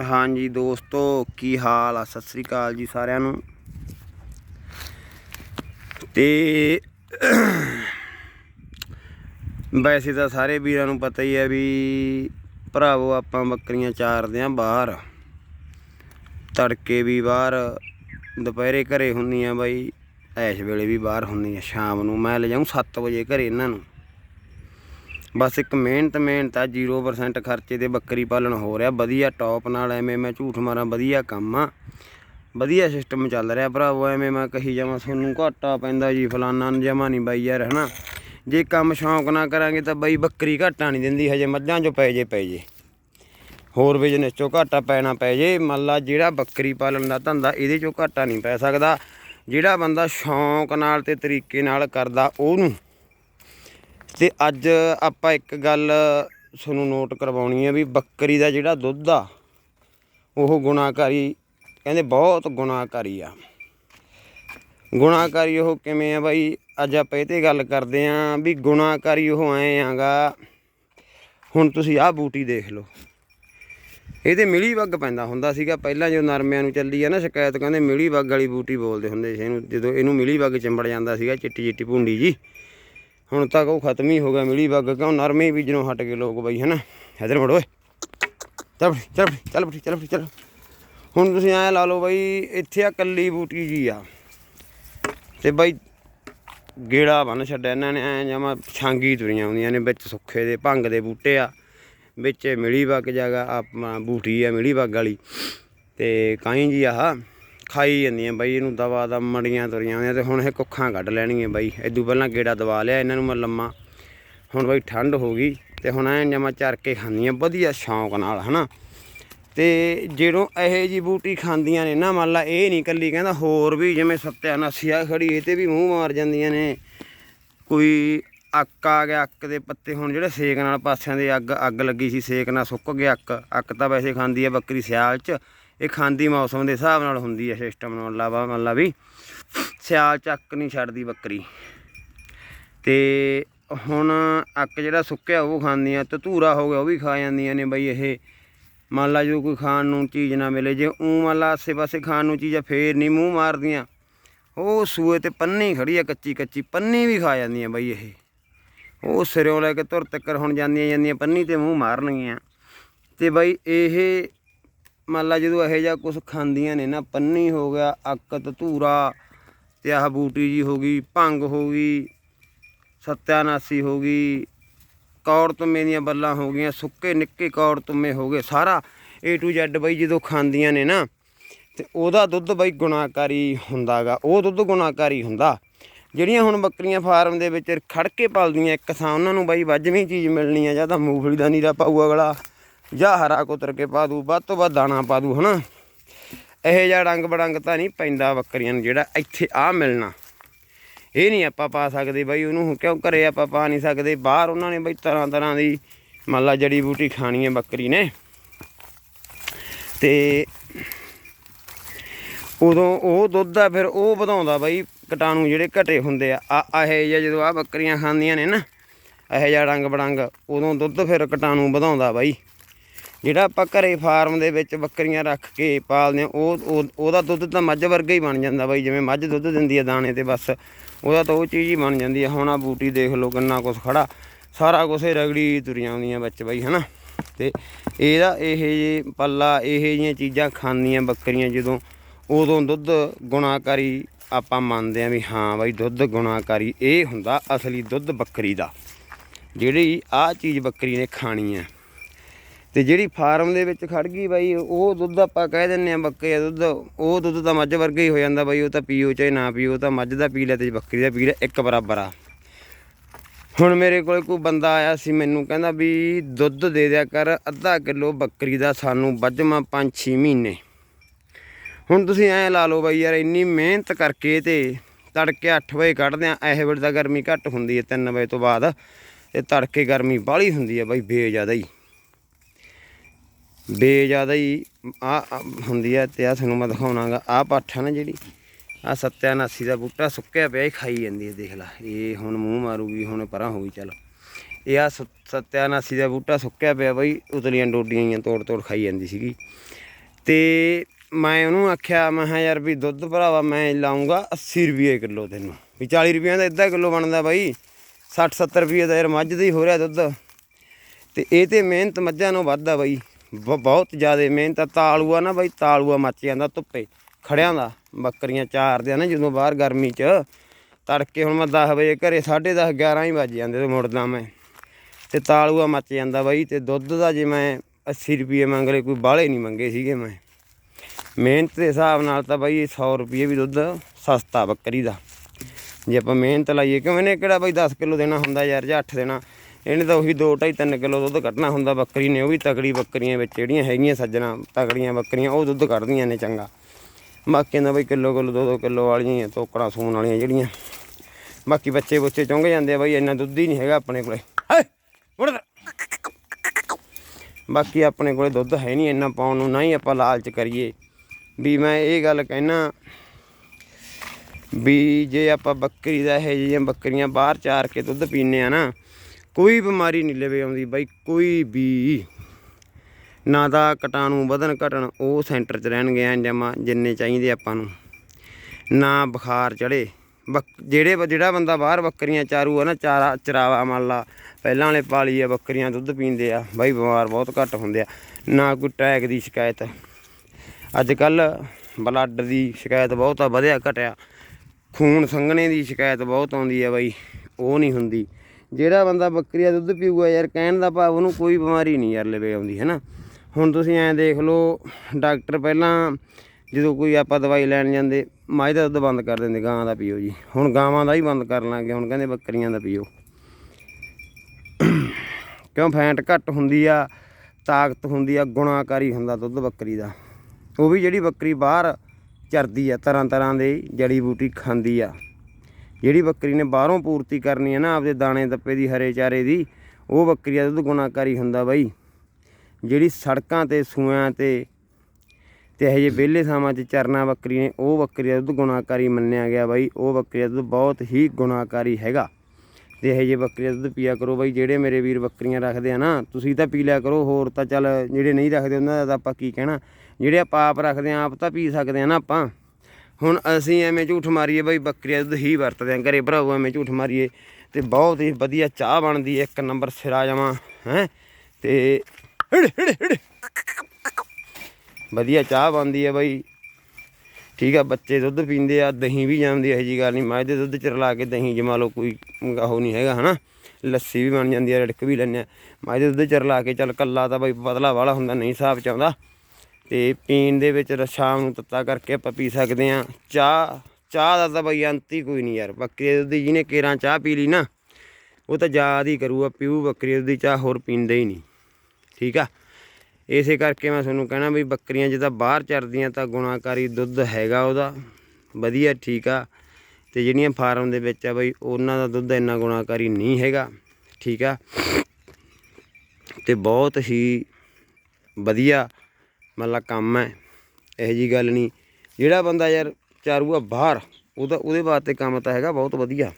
ਹਾਂਜੀ ਦੋਸਤੋ, ਕੀ ਹਾਲ ਆ? ਸਤਿ ਸ੍ਰੀ ਅਕਾਲ ਜੀ ਸਾਰਿਆਂ ਨੂੰ। ਤੇ ਵੈਸੇ ਤਾਂ ਸਾਰੇ ਵੀਰਾਂ ਨੂੰ ਪਤਾ ਹੀ ਹੈ ਵੀ ਭਰਾਵੋ, ਆਪਾਂ ਬੱਕਰੀਆਂ ਚਾਰਦੇ ਆਂ ਬਾਹਰ। ਤੜਕੇ ਵੀ ਬਾਹਰ, ਦੁਪਹਿਰੇ ਘਰੇ ਹੁੰਦੀਆਂ ਬਾਈ। ਐਸ਼ ਵੇਲੇ ਵੀ ਬਾਹਰ ਹੁੰਦੀਆਂ ਸ਼ਾਮ ਨੂੰ ਮੈਂ ਲੈ ਜਾਊਂ 7 ਵਜੇ ਘਰੇ ਇਹਨਾਂ ਨੂੰ। ਬਸ ਇੱਕ ਮਿਹਨਤ ਮਿਹਨਤ ਆ 0% ਖਰਚੇ ਤੇ ਬੱਕਰੀ ਪਾਲਣ ਹੋ ਰਿਹਾ। ਵਧੀਆ ਟੌਪ ਨਾਲ ਐਵੇਂ ਮੈਂ ਝੂਠ ਮਾਰਾਂ, ਵਧੀਆ ਕੰਮ ਆ। ਵਧੀਆ ਸਿਸਟਮ ਚੱਲ ਰਿਹਾ ਭਰਾਵੋ, ਐਵੇਂ ਮੈਂ ਕਹੀ ਜਾਵਾਂ, ਤੁਹਾਨੂੰ ਘਾਟਾ ਪੈਂਦਾ ਜੀ, ਫਲਾਨਾ ਨੂੰ ਜਮਾ ਨਹੀਂ ਬਾਈ ਯਾਰ, ਹਨਾ। ਜੇ ਕੰਮ ਸ਼ੌਂਕ ਨਾ ਕਰਾਂਗੇ ਤਾਂ ਬਾਈ ਬੱਕਰੀ ਘਾਟਾ ਨਹੀਂ ਦਿੰਦੀ, ਹਜੇ ਮੱਝਾਂ ਚੋਂ ਪੈ ਜੇ ਪੈ ਜੇ। ਹੋਰ ਬਿਜ਼ਨਸ ਚੋਂ ਘਾਟਾ ਪੈਣਾ ਪੈ ਜੇ, ਮੰਨ ਲਾ ਜਿਹੜਾ ਬੱਕਰੀ ਪਾਲਣ ਦਾ ਧੰਦਾ ਇਹਦੇ ਚੋਂ ਘਾਟਾ ਨਹੀਂ ਪੈ ਸਕਦਾ। ਜਿਹੜਾ ਬੰਦਾ ਸ਼ੌਂਕ ਨਾਲ ਤੇ ਤਰੀਕੇ ਨਾਲ ਕਰਦਾ, ਉਹਨੂੰ ਤੇ ਅੱਜ ਆਪਾਂ ਇੱਕ ਗੱਲ ਤੁਹਾਨੂੰ ਨੋਟ ਕਰਵਾਉਣੀ ਹੈ ਵੀ ਬੱਕਰੀ ਦਾ ਜਿਹੜਾ ਦੁੱਧ ਆ, ਉਹ ਗੁਣਾਕਾਰੀ, ਕਹਿੰਦੇ ਬਹੁਤ ਗੁਣਾਕਾਰੀ ਆ। ਗੁਣਾਕਾਰੀ ਉਹ ਕਿਵੇਂ ਆ ਬਾਈ? ਅੱਜ ਆਪਾਂ ਇਹ ਤੇ ਗੱਲ ਕਰਦੇ ਆਂ ਵੀ ਗੁਣਾਕਾਰੀ ਉਹ ਐ ਆਗਾ, ਹੁਣ ਤੁਸੀਂ ਆਹ ਬੂਟੀ ਦੇਖ ਲਓ। ਇਹਦੇ ਮਿਲੀ ਵੱਗ ਪੈਂਦਾ ਹੁੰਦਾ ਸੀਗਾ, ਪਹਿਲਾਂ ਜਦੋਂ ਨਰਮਿਆਂ ਨੂੰ ਚੱਲੀ ਆ ਨਾ ਸ਼ਿਕਾਇਤ, ਕਹਿੰਦੇ ਮਿਲੀ ਵੱਗ ਵਾਲੀ ਬੂਟੀ ਬੋਲਦੇ ਹੁੰਦੇ ਸੀ ਇਹਨੂੰ, ਜਦੋਂ ਇਹਨੂੰ ਮਿਲੀ ਵੱਗ ਚਿੰਬੜ ਜਾਂਦਾ ਸੀਗਾ ਚਿੱਟੀ ਚਿੱਟੀ ਭੁੰਡੀ ਜੀ। ਹੁਣ ਤੱਕ ਉਹ ਖਤਮ ਹੀ ਹੋ ਗਿਆ ਮਿਲੀ ਵੱਗ ਕਿਉਂ ਨਰਮੇ ਵੀ ਜਦੋਂ ਹਟ ਗਏ ਲੋਕ ਬਈ ਹਨਾ ਇਧਰ ਮੁੜ ਓਏ। ਚੱਲ ਬੜੀ, ਚੱਲ ਬੜੀ, ਚੱਲ ਬੜੀ, ਚੱਲ ਚੱਲ। ਹੁਣ ਤੁਸੀਂ ਐ ਲਾ ਲਓ ਬਈ ਇੱਥੇ ਆ ਕੱਲੀ ਬੂਟੀ ਜੀ ਆ। ਤੇ ਬਈ ਗੇੜਾ ਬਨ ਛੱਡਿਆ ਇਹਨਾਂ ਨੇ ਐ ਜਮਾ ਛਾਂਗੀ ਤੁਰੀਆਂ ਆਉਂਦੀਆਂ ਨੇ ਵਿੱਚ ਸੁੱਖੇ ਦੇ ਭੰਗ ਦੇ ਬੂਟੇ ਆ। ਵਿੱਚ ਇਹ ਮਿਲੀ ਵੱਗ ਜਾਗਾ ਆਪਣਾ ਬੂਟੀ ਆ ਮਿਲੀ ਵੱਗ ਵਾਲੀ। ਤੇ ਕਾਈ ਜੀ ਆਹ ਖਾਈ ਜਾਂਦੀਆਂ ਬਾਈ, ਇਹਨੂੰ ਦਵਾ ਦਾ ਮੜੀਆਂ ਤੁਰੀਆਂ ਆਉਂਦੀਆਂ ਤੇ ਹੁਣ ਇਹ ਕੁੱਖਾਂ ਕੱਢ ਲੈਣਗੀਆਂ ਬਾਈ। ਇਦੋਂ ਪਹਿਲਾਂ ਗੇੜਾ ਦਵਾ ਲਿਆ, ਇਹਨਾਂ ਨੂੰ ਮੈਂ ਲੰਮਾ। ਹੁਣ ਬਾਈ ਠੰਡ ਹੋ ਗਈ ਤੇ ਹੁਣ ਐ ਜਮਾ ਚਰ ਕੇ ਖਾਂਦੀਆਂ, ਵਧੀਆ ਸ਼ੌਂਕ ਨਾਲ, ਹਨਾ? ਤੇ ਜਦੋਂ ਇਹ ਜੀ ਬੂਟੀ ਖਾਂਦੀਆਂ ਨੇ ਨਾ, ਮੰਨ ਲਾ ਇਹ ਨਹੀਂ ਕੱਲੀ, ਕਹਿੰਦਾ ਹੋਰ ਵੀ ਜਿਵੇਂ ਸੱਤਿਆ ਨਸੀਆ ਖੜੀ, ਇਹ ਤੇ ਵੀ ਮੂੰਹ ਮਾਰ ਜਾਂਦੀਆਂ ਨੇ। ਕੋਈ ਅੱਕ ਆ ਗਿਆ, ਅੱਕ ਦੇ ਪੱਤੇ, ਹੁਣ ਜਿਹੜੇ ਸੇਕ ਨਾਲ ਪਾਸਿਆਂ ਦੇ ਅੱਗ ਅੱਗ ਲੱਗੀ ਸੀ, ਸੇਕ ਨਾਲ ਸੁੱਕ ਗਿਆ, ਅੱਕ ਅੱਕ ਤਾਂ ਵੈਸੇ ਖਾਂਦੀ ਆ ਬੱਕਰੀ ਸਿਆਲ 'ਚ। ਇਹ ਖਾਂਦੀ ਮੌਸਮ ਦੇ ਹਿਸਾਬ ਨਾਲ ਹੁੰਦੀ ਹੈ ਸਿਸਟਮ ਨਾਲ ਲਾਵਾ ਮੰਨ ਲਾ ਵੀ। ਸਿਆਲ 'ਚ ਅੱਕ ਨਹੀਂ ਛੱਡਦੀ ਬੱਕਰੀ। ਤੇ ਹੁਣ ਅੱਕ ਜਿਹੜਾ ਸੁੱਕਿਆ ਉਹ ਖਾਂਦੀਆਂ, ਤੇ ਧੂਰਾ ਹੋ ਗਿਆ ਉਹ ਵੀ ਖਾ ਜਾਂਦੀਆਂ ਨੇ ਬਈ ਇਹ। ਮੰਨ ਲਾ ਜੋ ਕੋਈ ਖਾਣ ਨੂੰ ਚੀਜ਼ ਨਾ ਮਿਲੇ, ਜੇ ਉਹ ਮੰਨ ਲਾ ਆਸੇ ਪਾਸੇ ਖਾਣ ਨੂੰ ਚੀਜ਼ ਆ ਫੇਰ ਨਹੀਂ ਮੂੰਹ ਮਾਰਦੀਆਂ, ਉਹ ਸੂਏ ਤੇ ਪੰਨੀ ਖੜੀ ਆ ਕੱਚੀ ਕੱਚੀ ਪੰਨੀ ਵੀ ਖਾ ਜਾਂਦੀਆਂ ਬਈ ਇਹ। ਉਹ ਸਿਰੋਂ ਲੈ ਕੇ ਤੁਰ ਤੱਕਰ ਹੁਣ ਜਾਂਦੀਆਂ ਜਾਂਦੀਆਂ ਪੰਨੀ ਤੇ ਮੂੰਹ ਮਾਰਨਗੀਆਂ ਤੇ ਬਈ ਇਹ ਮੰਨ ਲਾ ਜਦੋਂ ਇਹੋ ਜਿਹਾ ਕੁਝ ਖਾਂਦੀਆਂ ਨੇ ਨਾ, ਪੰਨੀ ਹੋ ਗਿਆ ਅੱਕ ਧੂਰਾ ਤੇ ਆਹ ਬੂਟੀ ਜੀ ਹੋ ਗਈ, ਭੰਗ ਹੋ ਗਈ, ਸਤਿਆਨਾਸੀ ਹੋ ਗਈ, ਕੌੜ ਤੁੰਮੇ ਦੀਆਂ ਬੱਲਾਂ ਹੋ ਗਈਆਂ, ਸੁੱਕੇ ਨਿੱਕੇ ਕੌੜ ਤੁੰਮੇ ਹੋ ਗਏ, ਸਾਰਾ A to Z ਬਈ ਜਦੋਂ ਖਾਂਦੀਆਂ ਨੇ ਨਾ, ਤੇ ਉਹਦਾ ਦੁੱਧ ਬਈ ਗੁਣਾਕਾਰੀ ਹੁੰਦਾਗਾ, ਉਹ ਦੁੱਧ ਗੁਣਾਕਾਰੀ ਹੁੰਦਾ। ਜਿਹੜੀਆਂ ਹੁਣ ਬੱਕਰੀਆਂ ਫਾਰਮ ਦੇ ਵਿੱਚ ਖੜ ਕੇ ਪਲਦੀਆਂ, ਇੱਕ ਥਾਂ ਉਹਨਾਂ ਨੂੰ ਬਈ ਵੱਜਵੀਂ ਚੀਜ਼ ਮਿਲਣੀ ਆ ਜਾਂ ਤਾਂ ਮੂੰਗਫਲੀ ਦਾ ਨੀਰਾ ਪਾਊ ਅਗਲਾ। ਜਾਂ ਹਰਾ ਕੁਤਰ ਕੇ ਪਾ ਦੂ, ਵੱਧ ਤੋਂ ਵੱਧ ਦਾਣਾ ਪਾ ਦੂ, ਹਨਾ? ਇਹ ਜਿਹਾ ਰੰਗ ਬੜੰਗ ਤਾਂ ਨਹੀਂ ਪੈਂਦਾ ਬੱਕਰੀਆਂ ਨੂੰ, ਜਿਹੜਾ ਇੱਥੇ ਆ ਮਿਲਣਾ। ਇਹ ਨਹੀਂ ਆਪਾਂ ਪਾ ਸਕਦੇ ਬਾਈ ਉਹਨੂੰ, ਕਿਉਂ ਘਰੇ ਆਪਾਂ ਪਾ ਨਹੀਂ ਸਕਦੇ? ਬਾਹਰ ਉਹਨਾਂ ਨੇ ਬਈ ਤਰ੍ਹਾਂ ਤਰ੍ਹਾਂ ਦੀ ਮੰਨ ਲਾ ਜੜੀ ਬੂਟੀ ਖਾਣੀ ਹੈ ਬੱਕਰੀ ਨੇ। ਤੇ ਉਦੋਂ ਉਹ ਦੁੱਧ ਆ, ਫਿਰ ਉਹ ਵਧਾਉਂਦਾ ਬਾਈ ਕਟਾਣੂ ਜਿਹੜੇ ਘਟੇ ਹੁੰਦੇ ਆ। ਆ ਇਹ ਜਿਹਾ ਜਦੋਂ ਆ ਬੱਕਰੀਆਂ ਖਾਂਦੀਆਂ ਨੇ ਨਾ, ਇਹ ਜਿਹਾ ਰੰਗ ਬੜੰਗ ਉਦੋਂ ਦੁੱਧ ਫਿਰ ਕਟਾਣੂ ਵਧਾਉਂਦਾ ਬਾਈ। ਜਿਹੜਾ ਆਪਾਂ ਘਰੇ ਫਾਰਮ ਦੇ ਵਿੱਚ ਬੱਕਰੀਆਂ ਰੱਖ ਕੇ ਪਾਲਦੇ ਆ ਉਹ ਉਹਦਾ ਦੁੱਧ ਤਾਂ ਮੱਝ ਵਰਗਾ ਹੀ ਬਣ ਜਾਂਦਾ ਬਾਈ, ਜਿਵੇਂ ਮੱਝ ਦੁੱਧ ਦਿੰਦੀ ਆ ਦਾਣੇ ਤੇ ਬਸ। ਉਹਦਾ ਤਾਂ ਉਹ ਚੀਜ਼ ਹੀ ਬਣ ਜਾਂਦੀ ਆ। ਹੁਣ ਆ ਬੂਟੀ ਦੇਖ ਲਓ ਕਿੰਨਾ ਕੁਛ ਖੜਾ। ਸਾਰਾ ਕੁਛ ਰਗੜੀ ਤੁਰੀਆਂ ਆਉਂਦੀਆਂ ਵਿੱਚ ਬਾਈ, ਹਨਾ? ਤੇ ਇਹਦਾ ਇਹ ਜੇ ਪੱਲਾ, ਇਹ ਜਿਹੀਆਂ ਚੀਜ਼ਾਂ ਖਾਂਦੀਆਂ ਬੱਕਰੀਆਂ ਜਦੋਂ, ਉਦੋਂ ਦੁੱਧ ਗੁਣਾਕਾਰੀ ਆਪਾਂ ਮੰਨਦੇ ਆ ਵੀ ਹਾਂ ਬਾਈ, ਦੁੱਧ ਗੁਣਾਕਾਰੀ ਇਹ ਹੁੰਦਾ ਅਸਲੀ ਦੁੱਧ ਬੱਕਰੀ ਦਾ। ਜਿਹੜੀ ਆ ਚੀਜ਼ ਬੱਕਰੀ ਨੇ ਖਾਣੀ ਆ। ਤੇ ਜਿਹੜੀ ਫਾਰਮ ਦੇ ਵਿੱਚ ਖੜ ਗਈ ਬਾਈ, ਉਹ ਦੁੱਧ ਆਪਾਂ ਕਹਿ ਦਿੰਨੇ ਆ ਬੱਕਰੀ ਦਾ ਦੁੱਧ, ਉਹ ਦੁੱਧ ਤਾਂ ਮੱਝ ਵਰਗਾ ਹੀ ਹੋ ਜਾਂਦਾ ਬਾਈ, ਉਹ ਤਾਂ ਪੀਓ ਚਾਹੇ ਨਾ ਪੀਓ ਤਾਂ ਮੱਝ ਦਾ ਪੀ ਲਿਆ ਤੇ ਬੱਕਰੀ ਦਾ ਪੀ ਲਿਆ, ਇੱਕ ਬਰਾਬਰ ਆ। ਹੁਣ ਮੇਰੇ ਕੋਲ ਕੋਈ ਬੰਦਾ ਆਇਆ ਸੀ, ਮੈਨੂੰ ਕਹਿੰਦਾ ਵੀ ਦੁੱਧ ਦੇ ਦਿਆ ਕਰ, ਅੱਧਾ ਕਿਲੋ ਬੱਕਰੀ ਦਾ ਸਾਨੂੰ ਵੱਜਮਾ 5-6 ਮਹੀਨੇ। ਹੁਣ ਤੁਸੀਂ ਐਂ ਲਾ ਲਓ ਬਾਈ ਯਾਰ, ਇੰਨੀ ਮਿਹਨਤ ਕਰਕੇ ਤੇ ਤੜਕੇ 8 ਵਜੇ ਕੱਢਦੇ ਆ ਇਹ ਵੇਲੇ ਤਾਂ ਗਰਮੀ ਘੱਟ ਹੁੰਦੀ ਹੈ 3 ਵਜੇ ਤੋਂ ਬਾਅਦ, ਤੇ ਤੜਕੇ ਗਰਮੀ ਬਾਹਲੀ ਹੁੰਦੀ ਹੈ ਬਾਈ ਬੇ ਜ਼ਿਆਦਾ ਹੀ। ਬੇ ਜ਼ਿਆਦਾ ਹੀ ਆ ਹੁੰਦੀ ਹੈ ਤੇ ਆ ਤੁਹਾਨੂੰ ਮੈਂ ਦਿਖਾਉਣਾਗਾ। ਆ ਪੱਠ ਆ ਨਾ ਜਿਹੜੀ, ਆ ਸੱਤਿਆਨਾਸੀ ਦਾ ਬੂਟਾ ਸੁੱਕਿਆ ਪਿਆ ਹੀ ਖਾਈ ਜਾਂਦੀ ਹੈ ਦੇਖ ਲੈ। ਇਹ ਹੁਣ ਮੂੰਹ ਮਾਰੂਗੀ, ਹੁਣ ਪਰਾਂ ਹੋ ਗਈ ਚਲ। ਇਹ ਆ ਸੱਤਿਆਨਾਸੀ ਦਾ ਬੂਟਾ ਸੁੱਕਿਆ ਪਿਆ ਬਈ, ਉਤਲੀਆਂ ਡੋਡੀਆਂ ਜਿਹੀਆਂ ਤੋੜ ਤੋੜ ਖਾਈ ਜਾਂਦੀ ਸੀਗੀ। ਤੇ ਮੈਂ ਉਹਨੂੰ ਆਖਿਆ, ਮੈਂ ਕਿਹਾ ਯਾਰ ਵੀ ਦੁੱਧ ਭਰਾਵਾ ਮੈਂ ਲਾਉਂਗਾ 80 ਰੁਪਏ ਕਿਲੋ ਤੈਨੂੰ। ਵੀ 40 ਰੁਪਏ ਦਾ ਅੱਧਾ ਕਿਲੋ ਬਣਦਾ ਬਾਈ 60 70 ਰੁਪਏ ਦਾ ਯਾਰ ਮੱਝ ਦਾ ਹੀ ਹੋ ਰਿਹਾ ਦੁੱਧ। ਤੇ ਇਹ ਤੇ ਮਿਹਨਤ ਮੱਝਾਂ ਨੂੰ ਵੱਧਦਾ ਬਾਈ। ਬਹੁਤ ਜ਼ਿਆਦਾ ਮਿਹਨਤ ਆ ਤਾਲੂਆ ਨਾ ਬਾਈ ਤਾਲੂਆ ਮੱਚ ਜਾਂਦਾ ਧੁੱਪੇ। ਖੜਿਆਂ ਦਾ, ਬੱਕਰੀਆਂ ਚਾਰਦੇ ਆ ਨਾ ਜਦੋਂ ਬਾਹਰ ਗਰਮੀ 'ਚ। ਤੜਕੇ ਹੁਣ ਮੈਂ 10 ਵਜੇ ਘਰੇ 10:30 11 ਹੀ ਵੱਜ ਜਾਂਦੇ ਤੇ ਮੁੜਦਾ ਮੈਂ। ਤੇ ਤਾਲੂਆ ਮੱਚ ਜਾਂਦਾ ਬਾਈ, ਤੇ ਦੁੱਧ ਦਾ ਜੇ ਮੈਂ 80 ਰੁਪਏ ਮੰਗ ਲਏ ਕੋਈ ਬਾਹਲੇ ਨਹੀਂ ਮੰਗੇ ਸੀਗੇ ਮੈਂ। ਮਿਹਨਤ ਦੇ ਹਿਸਾਬ ਨਾਲ ਤਾਂ ਬਾਈ 100 ਰੁਪਏ ਵੀ ਦੁੱਧ ਸਸਤਾ ਬੱਕਰੀ ਦਾ। ਜੇ ਆਪਾਂ ਮਿਹਨਤ ਲਾਈਏ, ਕਿਉਂ ਇਹਨੇ ਕਿਹੜਾ ਬਾਈ 10 ਕਿਲੋ ਦੇਣਾ ਹੁੰਦਾ ਯਾਰ ਜਾਂ 8 ਦੇਣਾ? ਇਹਨੇ ਤਾਂ ਉਹੀ 2 2.5 3 ਕਿਲੋ ਦੁੱਧ ਕੱਢਣਾ ਹੁੰਦਾ ਬੱਕਰੀ ਨੇ, ਉਹ ਵੀ ਤਕੜੀ ਬੱਕਰੀਆਂ ਵਿੱਚ ਜਿਹੜੀਆਂ ਹੈਗੀਆਂ ਸੱਜਣਾ, ਤਕੜੀਆਂ ਬੱਕਰੀਆਂ, ਉਹ ਦੁੱਧ ਕੱਢਦੀਆਂ ਨੇ ਚੰਗਾ। ਬਾਕੀ ਦਾ ਬਾਈ ਕਿਲੋ ਕਿਲੋ 2 2 ਕਿਲੋ ਵਾਲੀਆਂ ਹੀ ਤੋਕੜਾਂ ਸੂਣ ਵਾਲੀਆਂ ਜਿਹੜੀਆਂ। ਬਾਕੀ ਬੱਚੇ ਬੁੱਚੇ ਚੁੰਗ ਜਾਂਦੇ ਆ ਬਈ, ਇੰਨਾ ਦੁੱਧ ਹੀ ਨਹੀਂ ਹੈਗਾ ਆਪਣੇ ਕੋਲੇ। ਹਾਏ ਬਾਕੀ ਆਪਣੇ ਕੋਲੇ ਦੁੱਧ ਹੈ ਨਹੀਂ, ਇੰਨਾ ਪਾਉਣ ਨੂੰ ਨਾ ਹੀ ਆਪਾਂ ਲਾਲਚ ਕਰੀਏ। ਵੀ ਮੈਂ ਇਹ ਗੱਲ ਕਹਿਣਾ ਵੀ ਜੇ ਆਪਾਂ ਬੱਕਰੀ ਦਾ ਇਹ ਜਿਹੀਆਂ ਬੱਕਰੀਆਂ ਬਾਹਰ ਚਾਰ ਕੇ ਦੁੱਧ ਪੀਨੇ ਆ ਨਾ ਕੋਈ ਬਿਮਾਰੀ ਨਹੀਂ ਲਵੇ ਆਉਂਦੀ ਬਾਈ, ਕੋਈ ਵੀ। ਨਾ ਤਾਂ ਕਟਾਣੂ ਵਧਣ ਘਟਣ ਉਹ ਸੈਂਟਰ 'ਚ ਰਹਿਣਗੇ ਐਂ ਜਮਾ, ਜਿੰਨੇ ਚਾਹੀਦੇ ਆਪਾਂ ਨੂੰ। ਨਾ ਬੁਖਾਰ ਚੜੇ ਬਕ, ਜਿਹੜੇ ਜਿਹੜਾ ਬੰਦਾ ਬਾਹਰ ਬੱਕਰੀਆਂ ਚਾਰੂ ਆ ਨਾ, ਚਾਰਾ, ਚਰਾਵਾ ਮੰਨ ਲਾ, ਪਹਿਲਾਂ ਵਾਲੇ ਪਾਲੀ ਆ, ਬੱਕਰੀਆਂ ਦੁੱਧ ਪੀਂਦੇ ਆ, ਬਾਈ ਬਿਮਾਰ ਬਹੁਤ ਘੱਟ ਹੁੰਦੇ ਆ। ਨਾ ਕੋਈ ਟੈਕ ਦੀ ਸ਼ਿਕਾਇਤ। ਅੱਜ ਕੱਲ ਬਲੱਡ ਦੀ ਸ਼ਿਕਾਇਤ ਬਹੁਤ ਆ, ਵਧਿਆ ਘਟਿਆ। ਖੂਨ ਸੰਘਣੇ ਦੀ ਸ਼ਿਕਾਇਤ ਬਹੁਤ ਆਉਂਦੀ ਆ ਬਾਈ, ਉਹ ਨਹੀਂ ਹੁੰਦੀ। ਜਿਹੜਾ ਬੰਦਾ ਬੱਕਰੀ ਦਾ ਦੁੱਧ ਪੀਊਗਾ ਯਾਰ, ਕਹਿਣ ਦਾ ਭਾਵ ਉਹਨੂੰ ਕੋਈ ਬਿਮਾਰੀ ਨਹੀਂ ਯਾਰ ਲਵੇ ਆਉਂਦੀ, ਹੈ ਨਾ? ਹੁਣ ਤੁਸੀਂ ਐਂ ਦੇਖ ਲਓ, ਡਾਕਟਰ ਪਹਿਲਾਂ ਜਦੋਂ ਕੋਈ ਆਪਾਂ ਦਵਾਈ ਲੈਣ ਜਾਂਦੇ ਮੱਝ ਦਾ ਦੁੱਧ ਬੰਦ ਕਰ ਦਿੰਦੇ, ਗਾਂ ਦਾ ਪੀਓ ਜੀ। ਹੁਣ ਗਾਵਾਂ ਦਾ ਹੀ ਬੰਦ ਕਰਨ ਲੱਗੇ ਹੁਣ ਕਹਿੰਦੇ ਬੱਕਰੀਆਂ ਦਾ ਪੀਓ। ਕਿਉਂ ਫੈਂਟ ਘੱਟ ਹੁੰਦੀ ਆ, ਤਾਕਤ ਹੁੰਦੀ ਆ, ਗੁਣਾਕਾਰੀ ਹੁੰਦਾ ਦੁੱਧ ਬੱਕਰੀ ਦਾ। ਉਹ ਵੀ ਜਿਹੜੀ ਬੱਕਰੀ ਬਾਹਰ ਚਰਦੀ ਆ ਤਰ੍ਹਾਂ ਤਰ੍ਹਾਂ ਦੇ ਜੜੀ ਬੂਟੀ ਖਾਂਦੀ ਆ। ਜਿਹੜੀ ਬੱਕਰੀ ਨੇ ਬਾਹਰੋਂ ਪੂਰਤੀ ਕਰਨੀ ਹੈ ਨਾ, ਆਪਦੇ ਦਾਣੇ ਦੱਪੇ ਦੀ, ਹਰੇ ਚਾਰੇ ਦੀ, ਉਹ ਬੱਕਰੀ ਦਾ ਦੁੱਧ ਗੁਣਾਕਾਰੀ ਹੁੰਦਾ ਬਾਈ। ਜਿਹੜੀ ਸੜਕਾਂ ਤੇ, ਸੂਆਂ ਤੇ ਤੇ ਇਹ ਜੇ ਵਿਹਲੇ ਥਾਵਾਂ 'ਚ ਚਰਨਾ ਬੱਕਰੀ ਨੇ, ਉਹ ਬੱਕਰੀ ਦਾ ਦੁੱਧ ਗੁਣਾਕਾਰੀ ਮੰਨਿਆ ਗਿਆ ਬਾਈ। ਉਹ ਬੱਕਰੀ ਦਾ ਦੁੱਧ ਬਹੁਤ ਹੀ ਗੁਣਾਕਾਰੀ ਹੈਗਾ। ਤੇ ਇਹ ਜੇ ਬੱਕਰੀ ਦਾ ਦੁੱਧ ਪੀਆ ਕਰੋ ਬਾਈ, ਜਿਹੜੇ ਮੇਰੇ ਵੀਰ ਬੱਕਰੀਆਂ ਰੱਖਦੇ ਆ ਨਾ, ਤੁਸੀਂ ਤਾਂ ਪੀ ਲਿਆ ਕਰੋ, ਹੋਰ ਤਾਂ ਚੱਲ ਜਿਹੜੇ ਨਹੀਂ ਰੱਖਦੇ ਉਹਨਾਂ ਦਾ ਤਾਂ ਆਪਾਂ ਕੀ ਕਹਿਣਾ। ਜਿਹੜੇ ਆਪਾਂ ਆਪ ਰੱਖਦੇ ਆ, ਆਪ ਤਾਂ ਪੀ ਸਕਦੇ ਆ ਨਾ ਆਪਾਂ। ਹੁਣ ਅਸੀਂ ਐਵੇਂ ਝੂਠ ਮਾਰੀਏ ਬਈ ਬੱਕਰੀ ਦਾ ਦੁੱਧ ਹੀ ਵਰਤਦੇ ਆ ਘਰੇ ਭਰਾਓ ਐਵੇਂ ਝੂਠ ਮਾਰੀਏ ਤੇ ਬਹੁਤ ਹੀ ਵਧੀਆ ਚਾਹ ਬਣਦੀ ਹੈ, ਇੱਕ ਨੰਬਰ ਸਿਰਾ ਜਾਵਾਂ ਹੈ? ਤੇ ਵਧੀਆ ਚਾਹ ਬਣਦੀ ਹੈ ਬਈ। ਠੀਕ ਆ, ਬੱਚੇ ਦੁੱਧ ਪੀਂਦੇ ਆ, ਦਹੀਂ ਵੀ ਜਾਂਦੀ ਇਹੋ ਜੀ ਗੱਲ ਨਹੀਂ ਮੱਝ ਦੇ ਦੁੱਧ ਚ ਰਲਾ ਕੇ ਦਹੀਂ ਜਮਾ ਲਓ, ਕੋਈ ਉਹ ਨਹੀਂ ਹੈਗਾ, ਹਨਾ? ਲੱਸੀ ਵੀ ਬਣ ਜਾਂਦੀ ਆ, ਰੜਕ ਵੀ ਲੈਂਦੇ ਆ। ਮੱਝ ਦੇ ਦੁੱਧ ਚ ਰਲਾ ਕੇ ਚੱਲ ਕੱਲਾ ਤਾਂ ਬਈ ਪਤਲਾ ਵਾਲਾ ਹੁੰਦਾ, ਨਹੀਂ ਹਿਸਾਬ ਚ ਆਉਂਦਾ। ਤੇ ਪੀਣ ਦੇ ਵਿੱਚ ਰ- ਸ਼ਾਮ ਨੂੰ ਤੱਤਾ ਕਰਕੇ ਆਪਾਂ ਪੀ ਸਕਦੇ ਆ ਚਾਹ ਚਾਹ ਦਾ ਤਾਂ ਬਈ ਅੰਤ ਹੀ ਕੋਈ ਨਹੀਂ ਯਾਰ। ਬੱਕਰੀ ਦੁੱਧ ਦੀ ਜਿਹਨੇ ਕੇਰਾਂ ਚਾਹ ਪੀ ਲਈ ਨਾ, ਉਹ ਤਾਂ ਯਾਦ ਹੀ ਕਰੂਗਾ ਪੀਊ, ਬੱਕਰੀ ਦੇ ਦੁੱਧ ਦੀ ਚਾਹ ਹੋਰ ਪੀਂਦੇ ਹੀ ਨਹੀਂ। ਠੀਕ ਆ? ਇਸੇ ਕਰਕੇ ਮੈਂ ਤੁਹਾਨੂੰ ਕਹਿਣਾ ਵੀ ਬੱਕਰੀਆਂ ਜਿੱਦਾਂ ਬਾਹਰ ਚਰਦੀਆਂ ਤਾਂ ਗੁਣਾਕਾਰੀ ਦੁੱਧ ਹੈਗਾ ਉਹਦਾ। ਵਧੀਆ, ਠੀਕ ਆ। ਤੇ ਜਿਹੜੀਆਂ ਫਾਰਮ ਦੇ ਵਿੱਚ ਆ ਬਈ ਉਹਨਾਂ ਦਾ ਦੁੱਧ ਇੰਨਾ ਗੁਣਾਕਾਰੀ ਨਹੀਂ ਹੈਗਾ। ਠੀਕ ਆ? ਤੇ ਬਹੁਤ ਹੀ ਵਧੀਆ ਮਤਲਬ ਕੰਮ ਹੈ, ਇਹੋ ਜੀ ਗੱਲ ਨਹੀਂ। ਜਿਹੜਾ ਬੰਦਾ ਯਾਰ ਚਾਰੂਗਾ ਬਾਹਰ, ਉਹਦਾ ਉਹਦੇ ਵਾਸਤੇ ਕੰਮ ਤਾਂ ਹੈਗਾ, ਬਹੁਤ ਵਧੀਆ।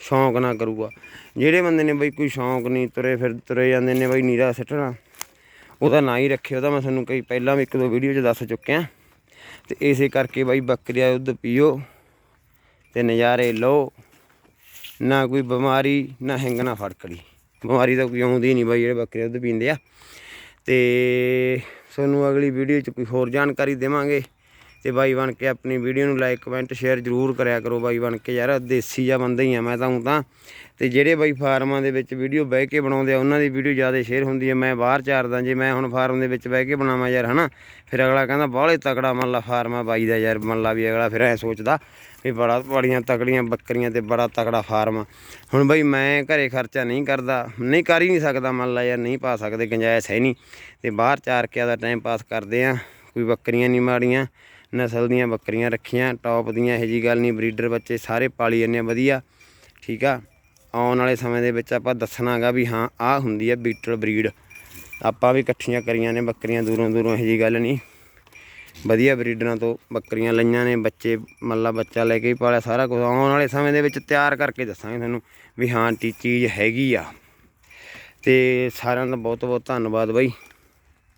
ਸ਼ੌਂਕ ਨਾ ਕਰੂਗਾ। ਜਿਹੜੇ ਬੰਦੇ ਨੇ ਬਈ ਕੋਈ ਸ਼ੌਂਕ ਨਹੀਂ, ਤੁਰੇ ਫਿਰ ਤੁਰੇ ਜਾਂਦੇ ਨੇ ਬਈ ਨੀਰਾ ਸਿੱਟਣਾ ਉਹਦਾ ਨਾ ਹੀ ਰੱਖਿਓ ਉਹਦਾ ਮੈਂ ਤੁਹਾਨੂੰ ਕਈ ਪਹਿਲਾਂ ਵੀ ਇੱਕ ਦੋ ਵੀਡੀਓ 'ਚ ਦੱਸ ਚੁੱਕਿਆ। ਤੇ ਇਸੇ ਕਰਕੇ ਬਾਈ ਬੱਕਰੀ ਦਾ ਦੁੱਧ ਪੀਓ, ਤੇ ਨਜ਼ਾਰੇ ਲਓ। ਨਾ ਕੋਈ ਬਿਮਾਰੀ, ਨਾ ਹਿੰਗ, ਨਾ ਫੜਕੜੀ। ਬਿਮਾਰੀ ਤਾਂ ਕੋਈ ਆਉਂਦੀ ਨਹੀਂ ਬਾਈ ਜਿਹੜੇ ਬੱਕਰੀ ਦਾ ਦੁੱਧ ਪੀਂਦੇ ਆ। ਤੇ ਤੁਹਾਨੂੰ ਅਗਲੀ ਵੀਡੀਓ 'ਚ ਕੋਈ ਹੋਰ ਜਾਣਕਾਰੀ ਦੇਵਾਂਗੇ। ਤੇ ਬਾਈ ਬਣ ਕੇ ਆਪਣੀ ਵੀਡੀਓ ਨੂੰ ਲਾਈਕ ਕਮੈਂਟ ਸ਼ੇਅਰ ਜ਼ਰੂਰ ਕਰਿਆ ਕਰੋ ਬਾਈ ਬਣ ਕੇ ਯਾਰ। ਦੇਸੀ ਜਾਂ ਬੰਦਾ ਹੀ ਆ ਮੈਂ ਤਾਂ ਊਂ ਤਾਂ। ਤੇ ਜਿਹੜੇ ਬਾਈ ਫਾਰਮਾਂ ਦੇ ਵਿੱਚ ਵੀਡੀਓ ਬਹਿ ਕੇ ਬਣਾਉਂਦੇ ਆ, ਉਹਨਾਂ ਦੀ ਵੀਡੀਓ ਜ਼ਿਆਦਾ ਸ਼ੇਅਰ ਹੁੰਦੀ ਹੈ ਮੈਂ ਬਾਹਰ ਚਾਰਦਾ ਜੇ ਮੈਂ ਹੁਣ ਫਾਰਮ ਦੇ ਵਿੱਚ ਬਹਿ ਕੇ ਬਣਾਵਾਂ ਯਾਰ, ਹਨਾ। ਫਿਰ ਅਗਲਾ ਕਹਿੰਦਾ ਬਾਹਲੇ ਤਕੜਾ ਮੰਨ ਲਾ ਫਾਰਮਾ ਬਾਈ ਦਾ ਯਾਰ। ਮੰਨ ਲਾ ਵੀ ਅਗਲਾ ਫਿਰ ਐ ਸੋਚਦਾ। ਵੀ ਬੜਾ ਬੜੀਆਂ ਤਕੜੀਆਂ ਬੱਕਰੀਆਂ ਤੇ ਬੜਾ ਤਕੜਾ ਫਾਰਮ। ਆ ਹੁਣ ਬਈ ਮੈਂ ਘਰੇ ਖਰਚਾ ਨਹੀਂ ਕਰਦਾ, ਨਹੀਂ ਕਰ ਹੀ ਨਹੀਂ ਸਕਦਾ, ਮੰਨ ਲਾ ਯਾਰ ਨਹੀਂ ਪਾ ਸਕਦੇ, ਗੰਜਾਇਸ਼ ਹੈ ਨਹੀਂ। ਤੇ ਬਾਹਰ ਚਾਰ ਕੇ ਆਦਾ ਟਾਈਮ ਪਾਸ ਕਰਦੇ ਆ, ਕੋਈ ਬੱਕਰੀਆਂ ਨਹੀਂ ਮਾੜੀਆਂ, ਨਸਲ ਦੀਆਂ ਬੱਕਰੀਆਂ ਰੱਖੀਆਂ ਟੌਪ ਦੀਆਂ, ਇਹੋ ਜੀ ਗੱਲ ਨਹੀਂ ਬਰੀਡਰ ਬੱਚੇ ਸਾਰੇ ਪਾਲੀ ਜਾਂਦੇ ਆ, ਵਧੀਆ, ਠੀਕ ਆ? ਆਉਣ ਵਾਲੇ ਸਮੇਂ ਦੇ ਵਿੱਚ ਆਪਾਂ ਦੱਸਣਾਗਾ ਵੀ ਹਾਂ, ਆਹ ਹੁੰਦੀ ਹੈ ਬੀਟਲ ਬਰੀਡ ਆਪਾਂ ਵੀ ਇਕੱਠੀਆਂ ਕਰੀਆਂ ਨੇ ਬੱਕਰੀਆਂ ਦੂਰੋਂ ਦੂਰੋਂ, ਇਹੋ ਜੀ ਗੱਲ ਨਹੀਂ। ਵਧੀਆ ਬਰੀਡਰਾਂ ਤੋਂ ਬੱਕਰੀਆਂ ਲਈਆਂ ਨੇ, ਬੱਚੇ, ਮੱਲਾ ਬੱਚਾ ਲੈ ਕੇ ਹੀ ਪਾਲਿਆ, ਸਾਰਾ ਕੁਝ ਆਉਣ ਵਾਲੇ ਸਮੇਂ ਦੇ ਵਿੱਚ ਤਿਆਰ ਕਰਕੇ ਦੱਸਾਂਗੇ ਤੁਹਾਨੂੰ ਵੀ ਹਾਂ, ਟੀ ਚੀਜ਼ ਹੈਗੀ ਆ। ਤੇ ਸਾਰਿਆਂ ਦਾ ਬਹੁਤ ਬਹੁਤ ਧੰਨਵਾਦ ਬਾਈ।